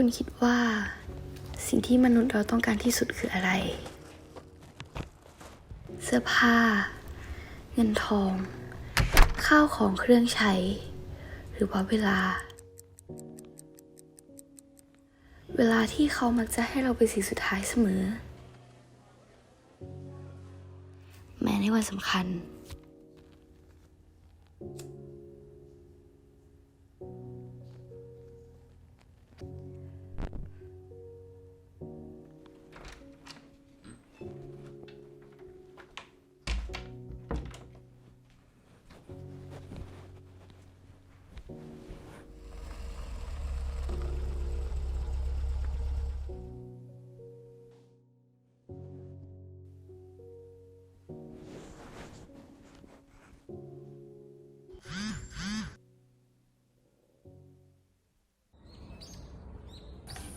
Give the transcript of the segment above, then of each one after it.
คุณคิดว่าสิ่งที่มนุษย์เราต้องการที่สุดคืออะไร เสื้อผ้า เงินทอง ข้าวของเครื่องใช้ หรือว่าเวลา เวลาที่เขามักจะให้เราเป็นสิ่งสุดท้ายเสมอ แม้ในวันสำคัญ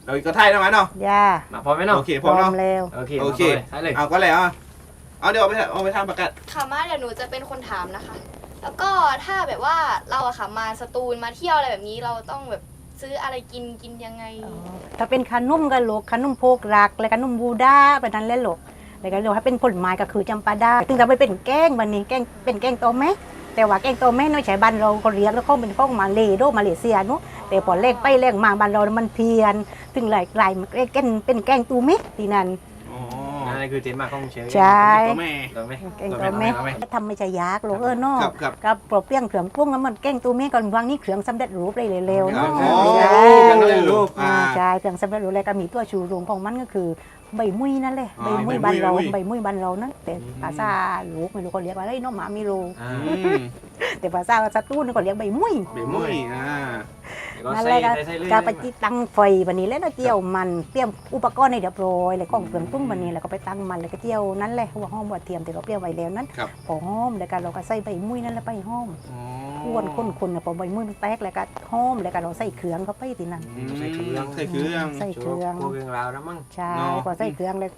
เราอีกก็ไทยได้ไหมเนาะย่ามาพร้อมไหมเนาะโอเคพร้อมเนาะเร็วโอเคโอเคมาพร้อมเลยใช่เลยเอาก็แล้วอะเอาเดี๋ยวเอาไปเอาไปทำประกาศค่ะมาเดี๋ยวหนูจะเป็นคนถามนะคะ แล้วก็ถ้าแบบว่าเราอะค่ะมาสตูลมาเที่ยวอะไรแบบนี้เราต้องแบบซื้ออะไรกินกินยังไง ถ้าเป็นขนมก็ลูกขนมโพกรัก และขนมบูดาแบบนั้นแหละลูกแล้วก็ลูกถ้าเป็นผลไม้ก็คือจำปาดาถึงจะไปเป็นแกงวันนี้แกงเป็นแกงโตแม่แต่ว่าแกงโตแม่น้อยใช้บ้านเราก็เรียกแล้วเขาเป็นข้องมาเลโดมาเลเซียเนาะแต่พอเลขไปเลขมาบ้านเรา มันเพี้ยน ถึงหลายหลายแกงเป็นแกงตูเม็ดที่นั่นอ๋อนั่นคือเจนมาของเชฟใช่ ตัวแม่ถูกไหมแกงโตแม่ทำไม่ใช่ยากหรอกเออเนาะครับครับกับปลอบเปรี้ยงเขืองกุ้งแล้วมันแกงตูเม็ดก่อนวางนี่เขืองสำเร็จรูปเลยเร็วๆครัเนาะบอ๋อใช่ยังเลยรูปอ่าอ่าใช่เครื่องสำเร็จรูปอะไรก็มีตัวชูโรงของมันก็คือใบมุ้ยนั่นแหละอ๋ใบอมุ้ยใบมุ้บ้ายนเราใบมุ้ยใบมุ้ยบ้านเรานั่นแต่ภาษาลูกไม่รู้เขาเรียกว่าอะไรเน้องหมาไม่รู้อ่าอืมแต่ภาษาสตูนเขาเรียกใบมุ้ยเบมุ้ยอ่าก็ นั่นใส่แหละก็ใส่ใส่เลยก็ไปติดตั้งไฟวันนี้แล้วก็เจียวมันเตรียมอุปกรณ์ในเรียบร้อยแล้วก็เครื่องปรุงวันนี้แล้วก็ไปตั้งมันแล้วก็เจียวนั่นแหละหัวหอมหัวเทียมที่เราเตรียมไว้แล้วนั้นครับพอหอมแล้วก็เราก็ใส่ใบมุ้ยนั่นแหละไปหอมอ๋ออ้วนคนๆนะพอใบมุ้ยมันแตกแล้วก็หอมแล้วก็เราใส่เครื่องเข้าไปทีนั้นอืมใส่เครื่องใส่เครื่องใส่เครื่องพวกเรื่องราวแล้วมั้งใช่เนาะพอใส่เครื่องเลย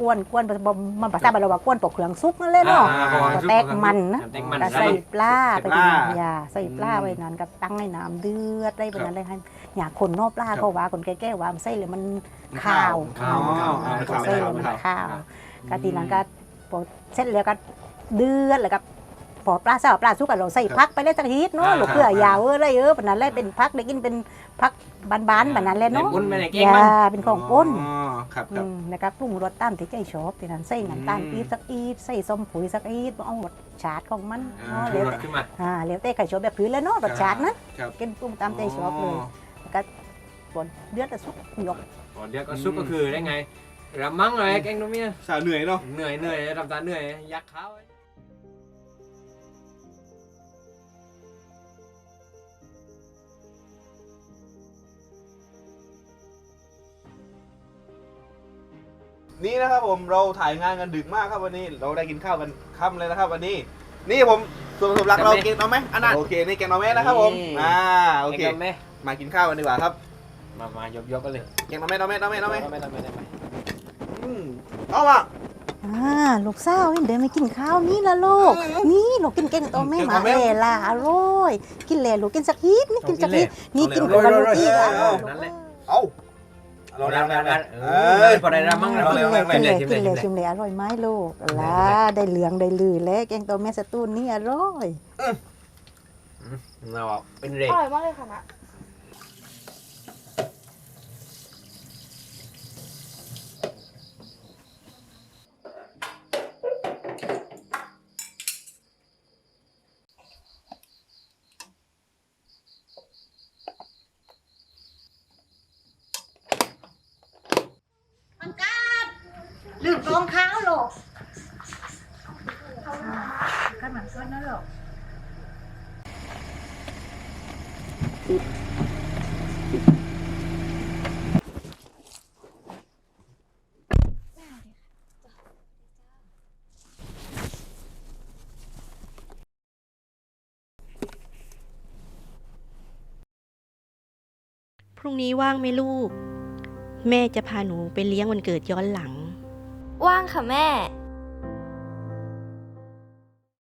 กวนกวนบ่มันภาษาบ้านเราว่ากวนปอกเครื่องซุกนั่นเลยเนาะอ่าก็แตกมันนะแตกมันก็ใส่ใส่ปลาใส่ไปปลาทีนั้นอย่าใส่ปลาไว้นั้นก็ตั้งให้น้ำเดือดได้ไปนั้นเลยให้อย่าคนนอกปลาครับเขาว่าคนแก่ๆว่ามันใส่เลยมันมันข้าวข้าวข้าวอ่มันก็ข้าวใส่เลยมัมันนข้าวข้าวก็ทีนั้นก็พอเสร็จแล้วก็เดือดแล้วก็ พอปลาซาปลาสุกก็เราใส่พักไปได้สักทีเนาะอ่าลูกเกลือยาวเอออะไรเออแบบนั้นแหละเป็นพักได้กินเป็นพักบานๆแบบนั้นแหละเนาะปุ้นไปไหนอเก่งมันย่าเป็นของป้นอ๋อครับครับอืมนะครับปรุงรสตามที่ใจชอบที่นั้นใส่น้ำตาลอืมปี๊บสักอีดใส่ส้มปุ๋ยสักอีดเอารสชาติของมันอ่าเนาะชูแล้วรสแต่ขึ้นมาอ่าแล้วแต่ใครชอบแบบพื้นแล้วเนาะรสชาตินะครับกินปรุงตามใจชอบเลยแล้วก็บนเดือดแล้วสุกยกก่อนเดี๋ยวก็ซุปก็คือได้ไงระมังเลยแกงตรงนี้สาวเหนื่อยเนาะเหนื่อยเหนื่อยทำตาเหนื่อยยักษ์เขา นี่นะครับผมเราถ่ายงานกันดึกมากครับวันนี้ เราได้กินข้าวกันค่ำเลยนะครับ วันนี้ นี่ผมส่วนผสมหลักเราเกงเอาไหมอันนั้นโอเคนี่แกงเอาไหมนะครับผมอ่าโอเคแกงไหมมากินข้าวกันดีกว่าครับมามายกยกกันเลยแกงเอาไหมเอาไหมเอาไหมเอาไหมไม่ได้ไม่ได้ไม่อืมเอามา อ่าลูกสาวนี่เดินมากินข้าวนี่ละลูก นี่ลูกกินเก่งตัวแม่หมาเอล่ะอร่อย กินแหล่ลูกกินสักทีนี่กินสักทีนี่กินกับลูกอีกอะนั่นแหละเอา เราดังดังดังเอเอ้อยพอได้ระมังแล้วกินเลยกินเลยชิมกินเลเลยยชิชิมมเลยเลยอร่อยไหมลูกล่ะได้เหลืองได้ลือแล้วแกงตัวแม่สตูนนี่อร่อยเราเป็นเรอกร่อยมากเลยค่ะมะ ลืมรองเท้าลูกกันหมือนกันนะลูกพรุ่งนี้ว่างไหมลูก แม่จะพาหนูไปเลี้ยงวันเกิดย้อนหลัง ว่างค่ะแม่